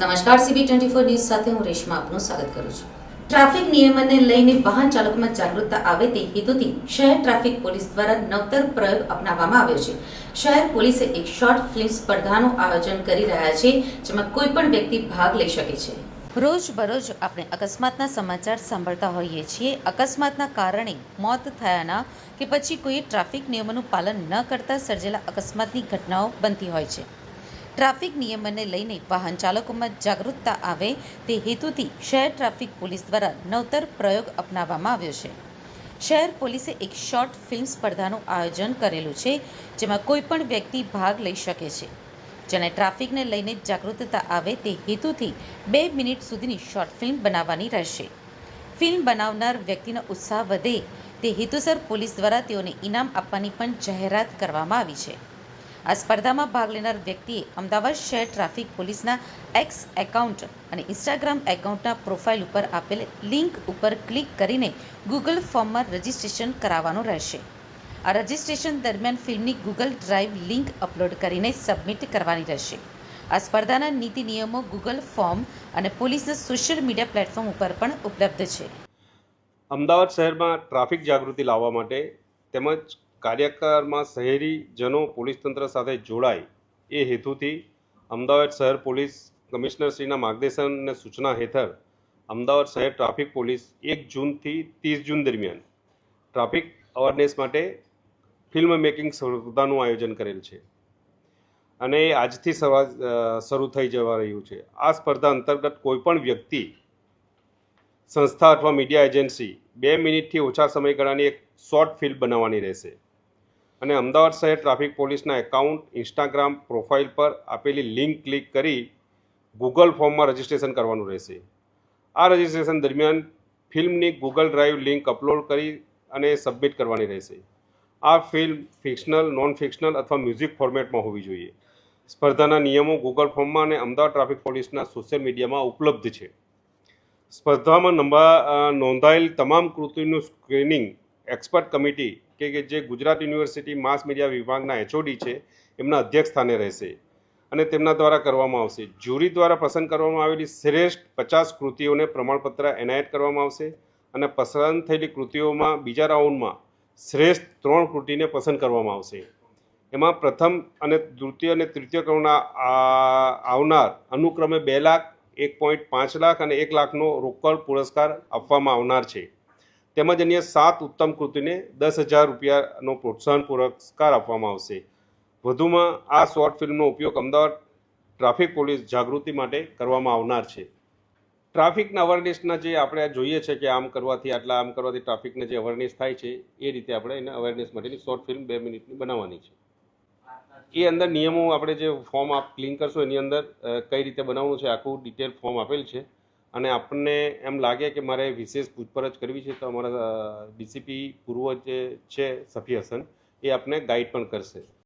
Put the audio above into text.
નમસ્કાર CB twenty four news સાથે હું રેશમા આપનું સ્વાગત કરું છું. ટ્રાફિક નિયમનને લઈને વાહન ચાલકોમાં જાગૃતતા આવે તે હેતુથી શહેર ટ્રાફિક પોલીસ દ્વારા નવતર પ્રયોગ અપનાવવામાં આવ્યો છે. શહેર પોલીસે એક શોર્ટ ફિલ્મ સ્પર્ધાનું આયોજન કરી રહ્યા છે, જેમાં કોઈ પણ વ્યક્તિ ભાગ લઈ શકે છે. રોજ બરોજ આપણે અકસ્માતના સમાચાર સાંભળતા હોઈએ છીએ. અકસ્માતના કારણે મોત થયાના કે પછી કોઈ ટ્રાફિક નિયમોનું પાલન ન કરતા સર્જેલા અકસ્માતની ઘટનાઓ બનતી હોય છે. ટ્રાફિક નિયમનને લઈને વાહન ચાલકોમાં જાગૃતતા આવે તે હેતુથી શહેર ટ્રાફિક પોલીસ દ્વારા નવતર પ્રયોગ અપનાવવામાં આવ્યો છે. શહેર પોલીસે એક શોર્ટ ફિલ્મ સ્પર્ધાનું આયોજન કરેલું છે, જેમાં કોઈપણ વ્યક્તિ ભાગ લઈ શકે છે. જેને ટ્રાફિકને લઈને જાગૃતતા આવે તે હેતુથી બે મિનિટ સુધીની શોર્ટ ફિલ્મ બનાવવાની રહેશે. ફિલ્મ બનાવનાર વ્યક્તિનો ઉત્સાહ વધે તે હેતુસર પોલીસ દ્વારા તેઓને ઇનામ આપવાની પણ જાહેરાત કરવામાં આવી છે. આ સ્પર્ધામાં ભાગ લેનાર વ્યક્તિએ અમદાવાદ શહેર ટ્રાફિક પોલીસના એક્સ એકાઉન્ટ અને ઇન્સ્ટાગ્રામ એકાઉન્ટના પ્રોફાઇલ ઉપર આપેલ લિંક ઉપર ક્લિક કરીને ગૂગલ ફોર્મમાં રજિસ્ટ્રેશન કરાવવાનું રહેશે. આ રજિસ્ટ્રેશન દરમિયાન ફિલ્મની ગૂગલ ડ્રાઈવ લિંક અપલોડ કરીને સબમિટ કરવાની રહેશે. આ સ્પર્ધાના નીતિ નિયમો ગૂગલ ફોર્મ અને પોલીસના સોશિયલ મીડિયા પ્લેટફોર્મ ઉપર પણ ઉપલબ્ધ છે. અમદાવાદ શહેરમાં ટ્રાફિક જાગૃતિ લાવવા માટે તેમજ કાર્યકારમાં શહેરીજનો પોલીસ તંત્ર સાથે જોડાય એ હેતુથી અમદાવાદ શહેર પોલીસ કમિશનરશ્રીના માર્ગદર્શન અને સૂચના હેઠળ અમદાવાદ શહેર ટ્રાફિક પોલીસ એક જૂનથી ત્રીસ જૂન દરમિયાન ટ્રાફિક અવેરનેસ માટે ફિલ્મ મેકિંગ સ્પર્ધાનું આયોજન કરેલ છે. અને એ આજથી શરૂ થઈ જવા રહ્યું છે. આ સ્પર્ધા અંતર્ગત કોઈપણ વ્યક્તિ, સંસ્થા અથવા મીડિયા એજન્સી બે મિનિટથી ઓછા સમયગાળાની એક શોર્ટ ફિલ્મ બનાવવાની રહેશે. અને અમદાવાદ શહેર ટ્રાફિક પોલીસના એકાઉન્ટ, ઇન્સ્ટાગ્રામ પ્રોફાઇલ પર આપેલી લિંક ક્લિક કરી ગૂગલ ફોર્મમાં રજિસ્ટ્રેશન કરવાનું રહેશે. આ રજિસ્ટ્રેશન દરમિયાન ફિલ્મની ગૂગલ ડ્રાઈવ લિંક અપલોડ કરી અને સબમિટ કરવાની રહેશે. આ ફિલ્મ ફિક્શનલ નોન ફિક્શનલ અથવા મ્યુઝિક ફોર્મેટમાં હોવી જોઈએ. સ્પર્ધાના નિયમો ગૂગલ ફોર્મમાં અને અમદાવાદ ટ્રાફિક પોલીસના સોશિયલ મીડિયામાં ઉપલબ્ધ છે. સ્પર્ધામાં નંબા નોંધાયેલ તમામ કૃતિનું સ્ક્રીનિંગ એક્સપર્ટ કમિટી કે જે ગુજરાત યુનિવર્સિટી માસ મીડિયા વિભાગના એચઓડી છે, એમના અધ્યક્ષ સ્થાને રહેશે. અને તેમના દ્વારા કરવામાં આવશે. જ્યુરી દ્વારા પસંદ કરવામાં આવેલી શ્રેષ્ઠ પચાસ કૃતિઓને પ્રમાણપત્ર એનાયત કરવામાં આવશે અને પસંદ થયેલી કૃતિઓમાં બીજા રાઉન્ડમાં શ્રેષ્ઠ ત્રણ કૃતિને પસંદ કરવામાં આવશે. એમાં પ્રથમ અને દ્વિતીય અને તૃતીય ક્રમના આવનાર અનુક્રમે બે લાખ, એક પોઈન્ટ પાંચ લાખ અને એક લાખનો રોકડ પુરસ્કાર આપવામાં આવનાર છે. તેમજ અન્ય સાત ઉત્તમ કૃતિને દસ હજાર રૂપિયાનો પ્રોત્સાહન પુરસ્કાર આપવામાં આવશે. વધુમાં આ શોર્ટ ફિલ્મનો ઉપયોગ અમદાવાદ ટ્રાફિક પોલીસ જાગૃતિ માટે કરવામાં આવનાર છે. ટ્રાફિકના અવેરનેસના જે આપણે જોઈએ છે કે આમ કરવાથી આટલા આમ કરવાથી ટ્રાફિકને જે અવેરનેસ થાય છે, એ રીતે આપણે એને અવેરનેસ માટેની શોર્ટ ફિલ્મ બે મિનિટની બનાવવાની છે. એ અંદર નિયમો આપણે જે ફોર્મ આપ ક્લીન કરશો, એની અંદર કઈ રીતે બનાવવાનું છે, આખું ડિટેલ ફોર્મ આપેલ છે. અને આપણને એમ લાગે કે મારે વિશેષ પૂછપરછ કરવી છે, તો અમારા ડીસીપી પૂર્વ જે છે, સફી હસન, એ આપને ગાઈડ પણ કરશે.